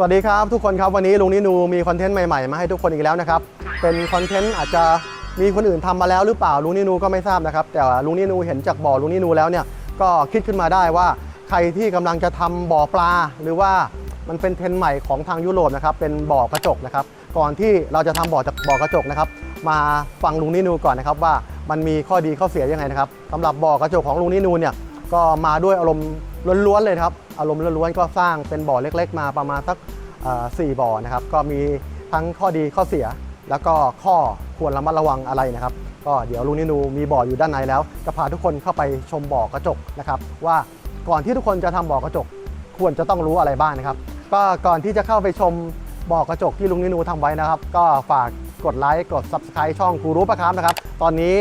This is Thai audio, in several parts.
สวัสดีครับทุกคนครับวันนี้ลุงนินูมีคอนเทนต์ใหม่ๆ มาให้ทุกคนอีกแล้วนะครับ เป็นคอนเทนต์อาจจะมีคนอื่นทำมาแล้วหรือเปล่าลุงนินูก็ไม่ทราบนะครับ แต่ลุงนินูเห็นจากบ่อลุงนินูแล้วเนี่ยก็คิดขึ้นมาได้ว่าใครที่กำลังจะทำบ่อปลา หรือว่ามันเป็นเทรนใหม่ของทางยุโรปนะครับเป็นบ่อกระจกนะครับ ก่อนที่เราจะทำบ่อจากบ่อกระจกนะครับมาฟังลุงนินูก่อนนะครับว่ามันมีข้อดีข้อเสียยังไงนะครับสำหรับบ่อกระจกของลุงนินูเนี่ยก็มาด้วยอารมณ์ ล้วนๆเลยครับอารมณ์ล้วนๆก็สร้างเป็นบ่อเล็ก ๆ มาประมาณสักสี่บ่อนะครับก็มีทั้งข้อดีข้อเสีย แล้วก็ข้อควรระมัดระวังอะไรนะครับ ก็เดี๋ยวลุงนินูมีบ่ออยู่ด้านในแล้วจะพาทุกคนเข้าไปชมบ่อกระจกนะครับว่าก่อนที่ทุกคนจะทำบ่อกระจกควรจะต้องรู้อะไรบ้างนะครับ ก็ก่อนที่จะเข้าไปชมบ่อกระจกที่ลุงนินูทำไว้นะครับ ก็ฝากกดไลค์กด Subscribe ช่องครูรู้ประครับนะครับ ตอนนี้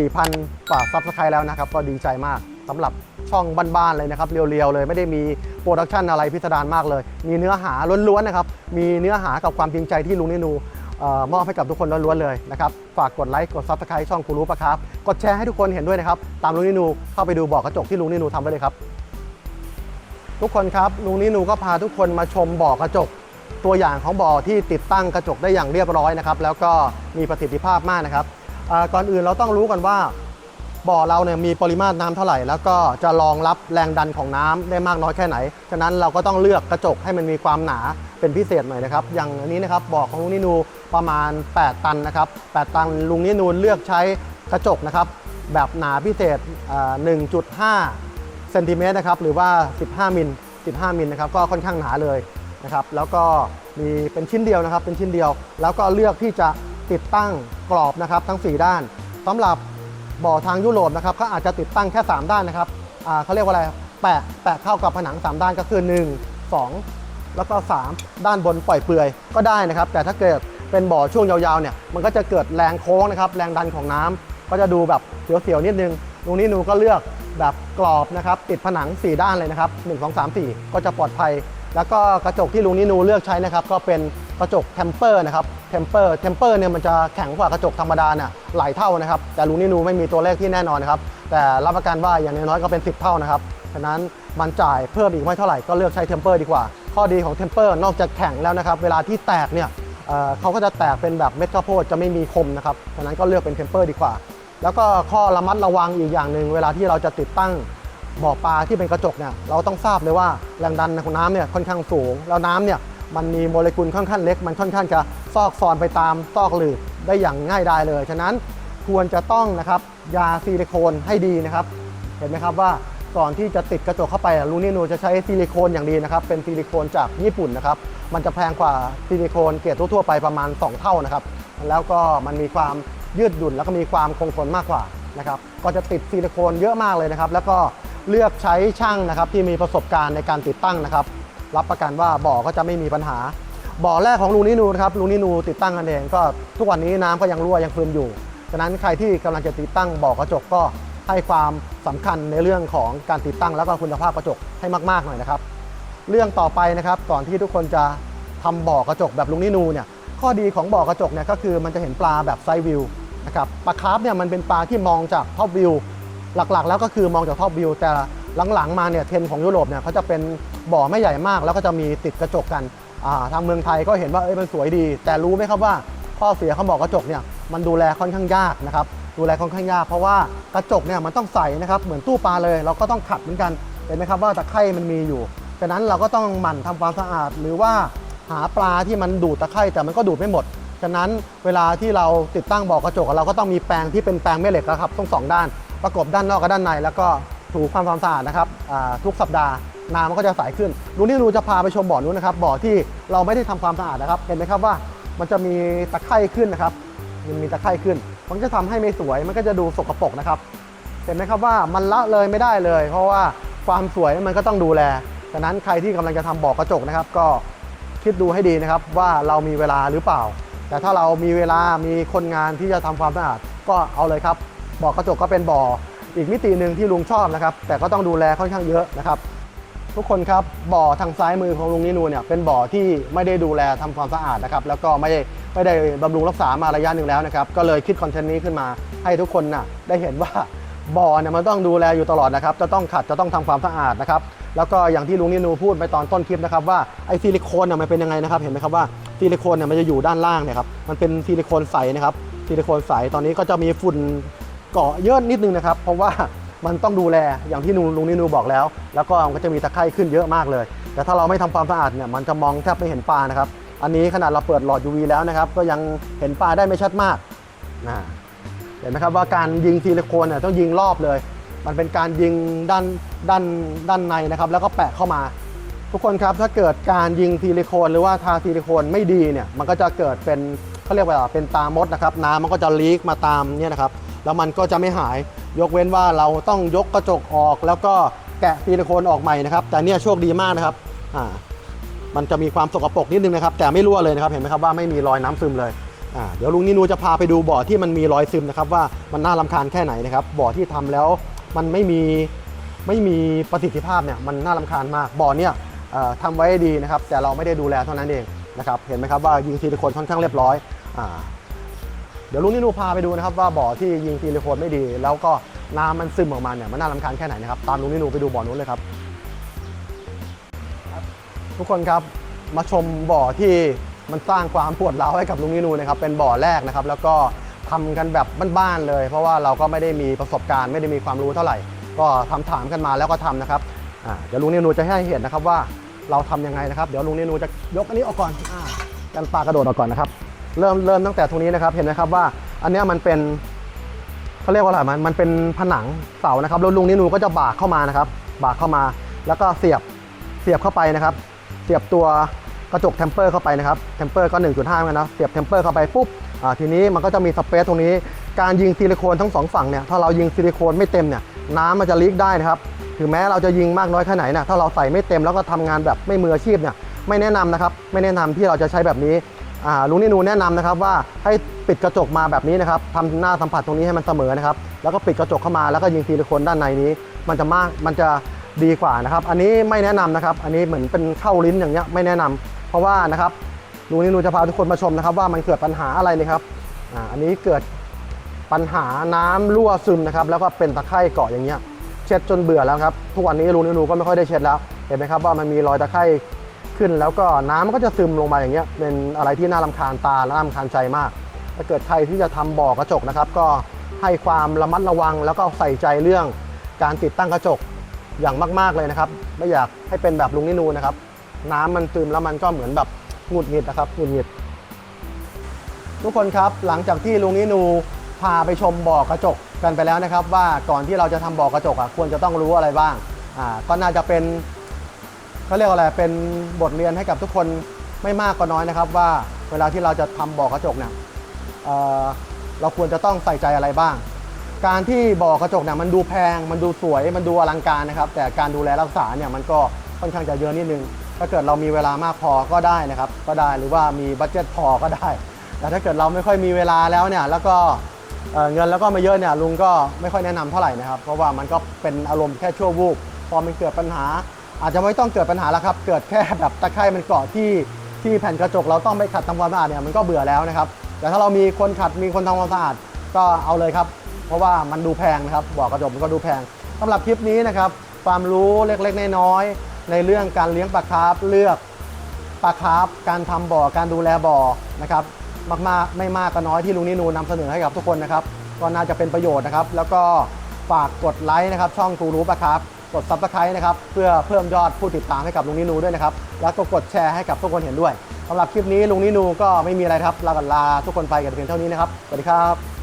4,000กว่า Subscribe แล้วนะครับ ก็ดีใจมากสำหรับ ช่องบ้านๆเลยนะครับเรียวๆเลยไม่ได้มีโปรดักชันอะไรพิสดารมากเลย มีเนื้อหาล้วนๆนะครับมีเนื้อหากับความจริงใจที่ลุงนินูมอบให้กับทุกคนล้วนๆเลยนะครับ ฝากกดไลค์กด Subscribe ช่องครูรู้ปะครับ กดแชร์ให้ทุกคนเห็นด้วยนะครับ ตามลุงนินูเข้าไปดูบ่อกระจกที่ลุงนินูทำไว้เลยครับ ทุกคนครับลุงนินูก็พาทุกคนมาชมบ่อกระจก ตัวอย่างของบ่อที่ติดตั้งกระจกได้อย่างเรียบร้อยนะครับ แล้วก็มีประสิทธิภาพมากนะครับก่อนอื่นเราต้องรู้กันว่า บ่อเราเนี่ยมีปริมาตรน้ำเท่าไหร่ แล้วก็จะรองรับแรงดันของน้ำได้มากน้อยแค่ไหน ฉะนั้นเราก็ต้องเลือกกระจกให้มันมีความหนาเป็นพิเศษหน่อยนะครับ อย่างอันนี้นะครับบ่อของลุงนินูประมาณ 8 ตันนะครับ 8 ตันลุงนินูเลือกใช้กระจกนะครับแบบหนาพิเศษอ่า1.5 เซนติเมตรนะครับหรือว่า 15 มิล 15 มิลนะครับก็ค่อนข้างหนาเลยนะครับแล้วก็มีเป็นชิ้นเดียวนะครับเป็นชิ้นเดียว แล้วก็เลือกที่จะติดตั้งกรอบนะครับทั้ง 4 ด้านสำหรับ บ่อทางยุโรปนะครับก็อาจจะติดตั้งแค่ 3 ด้านนะครับเขาเรียกว่าอะไรแปะแปะเข้ากับผนัง 3 ด้านก็คือ 1 2 แล้วก็ 3 ด้านบนปล่อยเปลือยก็ได้นะครับ แต่ถ้าเกิดเป็นบ่อช่วงยาวๆเนี่ยมันก็จะเกิดแรงโค้งนะครับ แรงดันของน้ำก็จะดูแบบเสียวๆนิดนึงตรงนี้หนูก็เลือกแบบกรอบนะครับติดผนัง 4 ด้านเลยนะครับ 1 2 3 4 ก็จะปลอดภัย แล้วก็กระจกที่ลุงนินูเลือกใช้นะครับก็เป็นกระจกเทมเปอร์นะครับเทมเปอร์เทมเปอร์เนี่ยมันจะแข็งกว่ากระจกธรรมดาเนี่ยหลายเท่านะครับ แต่ลุงนินูไม่มีตัวเลขที่แน่นอนนะครับ แต่รับประกันว่าอย่างน้อยก็เป็น 10 เท่านะครับฉะนั้นมันจ่ายเพิ่มอีกไม่เท่าไหร่ก็เลือกใช้เทมเปอร์ดีกว่า ข้อดีของเทมเปอร์นอกจากแข็งแล้วนะครับ เวลาที่แตกเนี่ยเเขาก็จะแตกเป็นแบบเม็ดข้าวโพดจะไม่มีคมนะครับฉะนั้นก็เลือกเป็นเทมเปอร์ดีกว่า แล้วก็ข้อระมัดระวังอีกอย่างหนึ่งเวลาที่เราจะติดตั้ง บ่อปลาที่เป็นกระจกเนี่ยเราต้องทราบเลยว่าแรงดันของน้ำเนี่ยค่อนข้างสูง แล้วน้ำเนี่ยมันมีโมเลกุลค่อนข้างเล็ก มันค่อนข้างจะซอกซอนไปตามซอกหลืบได้อย่างง่ายดายเลย ฉะนั้นควรจะต้องนะครับยาซิลิโคนให้ดีนะครับ เห็นไหมครับว่าก่อนที่จะติดกระจกเข้าไปลูนี่นูจะใช้ซิลิโคนอย่างดีนะครับ เป็นซิลิโคนจากญี่ปุ่นนะครับ มันจะแพงกว่าซิลิโคนเกรดทั่วไปประมาณ 2 เท่านะครับ แล้วก็มันมีความยืดหยุ่นแล้วก็มีความคงทนมากกว่านะครับ ก็จะติดซิลิโคนเยอะมากเลยนะครับ แล้วก็ เลือกใช้ช่างนะครับที่มีประสบการณ์ในการติดตั้งนะครับ รับประกันว่าบ่อก็จะไม่มีปัญหา บ่อแรกของลุงนินูนะครับลุงนินูติดตั้งกันเองก็ทุกวันนี้น้ำก็ยังรั่วยังซึมอยู่ฉะนั้นใครที่กำลังจะติดตั้งบ่อกระจกก็ให้ความสำคัญในเรื่องของการติดตั้งแล้วก็คุณภาพกระจกให้มากๆหน่อยนะครับ เรื่องต่อไปนะครับก่อนที่ทุกคนจะทำบ่อกระจกแบบลุงนินูเนี่ยข้อดีของบ่อกระจกเนี่ยก็คือมันจะเห็นปลาแบบไซด์วิวนะครับปลาคาร์ฟเนี่ยมันเป็นปลาที่มองจากท็อปวิว หลักๆ แล้วก็คือมองจากท็อปวิวแต่หลังๆมาเนี่ยเทรนของยุโรปเนี่ยเขาจะเป็นบ่อไม่ใหญ่มาก แล้วก็จะมีติดกระจกกันทางเมืองไทยก็เห็นว่าเอ้ยมันสวยดี แต่รู้ไหมครับว่าข้อเสียเของบ่อกกระจกเนี่ยมันดูแลค่อนข้างยากนะครับดูแลค่อนข้างยากเพราะว่ากระจกเนี่ยมันต้องใส่นะครับเหมือนตู้ปลาเลย เราก็ต้องขัดเหมือนกันเห็นไหมครับว่าตะไคร่มันมีอยู่ฉะนั้นเราก็ต้องหมั่นทำความสะอาด หรือว่าหาปลาที่มันดูดตะไคร่แต่มันก็ดูดไม่หมดฉะนั้นเวลาที่เราติดตั้งบ่อกระจกเราก็ต้องมีแปรงที่เป็นแปรงแม่เหล็กนะครับทั้งสองด้าน ประกบด้านนอกกับด้านใน แล้วก็ถูความความสะอาดนะครับทุกสัปดาห์น้ำมันก็จะใสขึ้นลุงนี่รูจะพาไปชมบ่อนู้นนะครับบ่อที่เราไม่ได้ทำความสะอาดนะครับ เห็นไหมครับว่ามันจะมีตะไคร่ขึ้นนะครับ มันมีตะไคร่ขึ้น มันจะทำให้ไม่สวยมันก็จะดูสกปรกนะครับ เห็นไหมครับว่ามันละเลยไม่ได้เลย เพราะว่าความสวยมันก็ต้องดูแลฉะนั้นใครที่กำลังจะทำบ่อกระจกนะครับ ก็คิดดูให้ดีนะครับว่าเรามีเวลาหรือเปล่า แต่ถ้าเรามีเวลามีคนงานที่จะทำความสะอาดก็เอาเลยครับ บ่อกระจกก็เป็นบ่อ อีกมิติหนึ่งที่ลุงชอบนะครับ แต่ก็ต้องดูแลค่อนข้างเยอะนะครับ ทุกคนครับบ่อทางซ้ายมือของลุงนินูเนี่ยเป็นบ่อที่ไม่ได้ดูแลทำความสะอาดนะครับ แล้วก็ไม่ได้ไม่ได้บำรุงรักษามาระยะหนึ่งแล้วนะครับ ก็เลยคิดคอนเทนต์นี้ขึ้นมา ให้ทุกคนน่ะได้เห็นว่าบ่อเนี่ยมันต้องดูแลอยู่ตลอดนะครับ จะต้องขัดจะต้องทำความสะอาดนะครับ แล้วก็อย่างที่ลุงนินูพูดไปตอนต้นคลิปนะครับว่าไอซิลิโคนเนี่ยมันเป็นยังไงนะครับ เห็นไหมครับว่าซิลิโคนเนี่ยมันจะอยู่ด้านล่างเนี่ยครับ มันเป็นซิลิโคนใสนะครับ ซิลิโคนใส ตอนนี้ก็จะมีฝุ่น เกาะเยอะนิดนึงนะครับ เพราะว่ามันต้องดูแลอย่างที่ลุงนินูบอกแล้ว แล้วก็มันก็จะมีตะไคร่ขึ้นเยอะมากเลย แต่ถ้าเราไม่ทำความสะอาดเนี่ยมันจะมองแทบไม่เห็นปลานะครับ อันนี้ขนาดเราเปิดหลอด UV แล้วนะครับ ก็ยังเห็นปลาได้ไม่ชัดมากนะเห็นไหมครับว่าการยิงซิลิโคนเนี่ยต้องยิงรอบเลย มันเป็นการยิงด้านด้านด้านในนะครับ แล้วก็แปะเข้ามา ทุกคนครับถ้าเกิดการยิงซิลิโคนหรือว่าทาซิลิโคนไม่ดีเนี่ยมันก็จะเกิดเป็นเขาเรียกว่าเป็นตามดนะครับ น้ำมันก็จะลีกมาตามเนี่ยนะครับ แล้วมันก็จะไม่หาย ยกเว้นว่าเราต้องยกกระจกออก แล้วก็แกะซิลิโคนออกใหม่นะครับ แต่เนี่ยโชคดีมากนะครับอ่ามันจะมีความสกปรกนิดนึงนะครับ แต่ไม่รั่วเลยนะครับ เห็นไหมครับว่าไม่มีรอยน้ำซึมเลยอ่าเดี๋ยวลุงนินูจะพาไปดูบ่อที่มันมีรอยซึมนะครับ ว่ามันน่ารำคาญแค่ไหนนะครับ บ่อที่ทำแล้วมันไม่มีไม่มีประสิทธิภาพเนี่ยมันน่ารำคาญมาก บ่อเนี่ยเอ่อทำไว้ดีนะครับ แต่เราไม่ได้ดูแลเท่านั้นเองนะครับ เห็นไหมครับว่ายิงซิลิโคนค่อนข้างเรียบร้อยอ่า ดี๋ยวลุงนินูพาไปดูนะครับว่าบ่อที่ยิงซิลิโคนไม่ดี แล้วก็น้ำมันซึมออกมาเนี่ยมันน่ารำคาญแค่ไหนนะครับตามลุงนินูไปดูบ่อนู้นเลยครับ ทุกคนครับมาชมบ่อที่มันสร้างความปวดร้าวให้กับลุงนินูนะครับเป็นบ่อแรกนะครับแล้วก็ทำกันแบบบ้านๆเลย เพราะว่าเราก็ไม่ได้มีประสบการณ์ไม่ได้มีความรู้เท่าไหร่ ก็ทำถามกันมาแล้วก็ทำนะครับเดี๋ยวลุงนินูจะให้เห็นนะครับว่าเราทำยังไงนะครับ เดี๋ยวลุงนินูจะยกอันนี้ออกก่อนอกันปลากระโดดออกก่อนนะครับ เริ่มเริ่มตั้งแต่ตรงนี้นะครับเห็นไหมครับว่าอันเนี้ยมันเป็นเขาเรียกว่าอะไรมันมันเป็นผนังเสานะครับแล้วลุงนินูก็จะบากเข้ามานะครับ บากเข้ามา แล้วก็เสียบเสียบเข้าไปนะครับ เสียบตัวกระจกเทมเปอร์เข้าไปนะครับเทมเปอร์ก็ 1.5เหมือนกันนะเสียบเทมเปอร์เข้าไปปุ๊บอ่าทีนี้มันก็จะมีสเปซตรงนี้ การยิงซิลิโคนทั้งสองฝั่งเนี่ยถ้าเรายิงซิลิโคนไม่เต็มเนี่ยน้ำมันจะลีกได้นะครับถึงแม้เราจะยิงมากน้อยแค่ไหนเนี่ยถ้าเราใส่ไม่เต็มแล้วก็ทำงานแบบไม่มืออาชีพเนี่ยไม่แนะนำนะครับไม่แนะนำที่เราจะใช้แบบนี้ ลุงนินูแนะนำนะครับว่าให้ปิดกระจกมาแบบนี้นะครับทำหน้าสัมผัสตรงนี้ให้มันเสมอนะครับ แล้วก็ปิดกระจกเข้ามาแล้วก็ยิงซิลิโคนด้านในนี้ มันจะมากมันจะดีกว่านะครับ อันนี้ไม่แนะนำนะครับ อันนี้เหมือนเป็นเข้าลิ้นอย่างเงี้ยไม่แนะนำเพราะว่านะครับลุงนินูจะพาทุกคนมาชมนะครับ ว่ามันเกิดปัญหาอะไรเลยครับอ่าอันนี้เกิดปัญหาน้ำรั่วซึมนะครับแล้วก็เป็นตะไคร่เกาะอย่างเงี้ยเช็ดจนเบื่อแล้วครับทุกวันนี้ลุงนินูก็ไม่ค่อยได้เช็ดแล้วเห็นไหมครับว่ามันมีรอยตะไคร่ ขึ้นแล้วก็น้ำมันก็จะซึมลงมาอย่างเงี้ยเป็นอะไรที่น่ารำคาญตาและน่ารำคาญใจมาก ถ้าเกิดใครที่จะทำบ่อกระจกนะครับ ก็ให้ความระมัดระวังแล้วก็ใส่ใจเรื่องการติดตั้งกระจกอย่างมาก ๆเลยนะครับ ไม่อยากให้เป็นแบบลุงนินูนะครับ น้ำมันซึมแล้วมันก็เหมือนแบบหงุดหงิดนะครับหงุดหงิด ทุกคนครับหลังจากที่ลุงนินูพาไปชมบ่อกระจกกันไปแล้วนะครับ ว่าก่อนที่เราจะทำบ่อกระจกอะควรจะต้องรู้อะไรบ้างอ่าก็น่าจะเป็น เขาเรียกว่าอะไรเป็นบทเรียนให้กับทุกคนไม่มากก็น้อยนะครับ ว่าเวลาที่เราจะทำบ่อกระจกเนี่ยเเราควรจะต้องใส่ใจอะไรบ้าง การที่บ่อกระจกเนี่ยมันดูแพง มันดูสวย มันดูอลังการนะครับ แต่การดูแลรักษาเนี่ยมันก็ค่อนข้างจะเยอะนิดนึง ถ้าเกิดเรามีเวลามากพอก็ได้นะครับ ก็ได้หรือว่ามีบัตเจ็ตพอก็ได้ แต่ถ้าเกิดเราไม่ค่อยมีเวลาแล้วเนี่ยแล้วก็เเงินแล้วก็ไม่เยอะเนี่ยลุงก็ไม่ค่อยแนะนำเท่าไหร่นะครับ เพราะว่ามันก็เป็นอารมณ์แค่ชั่ววูบพอมันเกิดปัญหา อาจจะไม่ต้องเกิดปัญหาแล้วครับ เกิดแค่แบบตะไคร่มันเกาะที่ที่แผ่นกระจกเราต้องไปขัดทำความสะอาดเนี่ยมันก็เบื่อแล้วนะครับ แต่ถ้าเรามีคนขัดมีคนทำความสะอาดก็เอาเลยครับ เพราะว่ามันดูแพงนะครับบ่อกระจกมันก็ดูแพงสำหรับคลิปนี้นะครับ ความรู้เล็กๆน้อยๆในเรื่องการเลี้ยงปลาคาร์ฟเลือกปลาคาร์ฟการทำบ่อการดูแลบ่อนะครับมากๆไม่มากก็น้อยที่ลุงนินูนำเสนอให้กับทุกคนนะครับก็น่าจะเป็นประโยชน์นะครับ แล้วก็ฝากกดไลค์นะครับช่องกูรู้ปลาคาร์ฟ กดซับสไครต์นะครับเพื่อเพิ่มยอดผู้ติดตามให้กับลุงนินูด้วยนะครับแล้วก็กดแชร์ให้กับทุกคนเห็นด้วยสำหรับคลิปนี้ลุงนินูก็ไม่มีอะไรครับลากันลาทุกคนไปกันเพียงเท่านี้นะครับสวัสดีครับ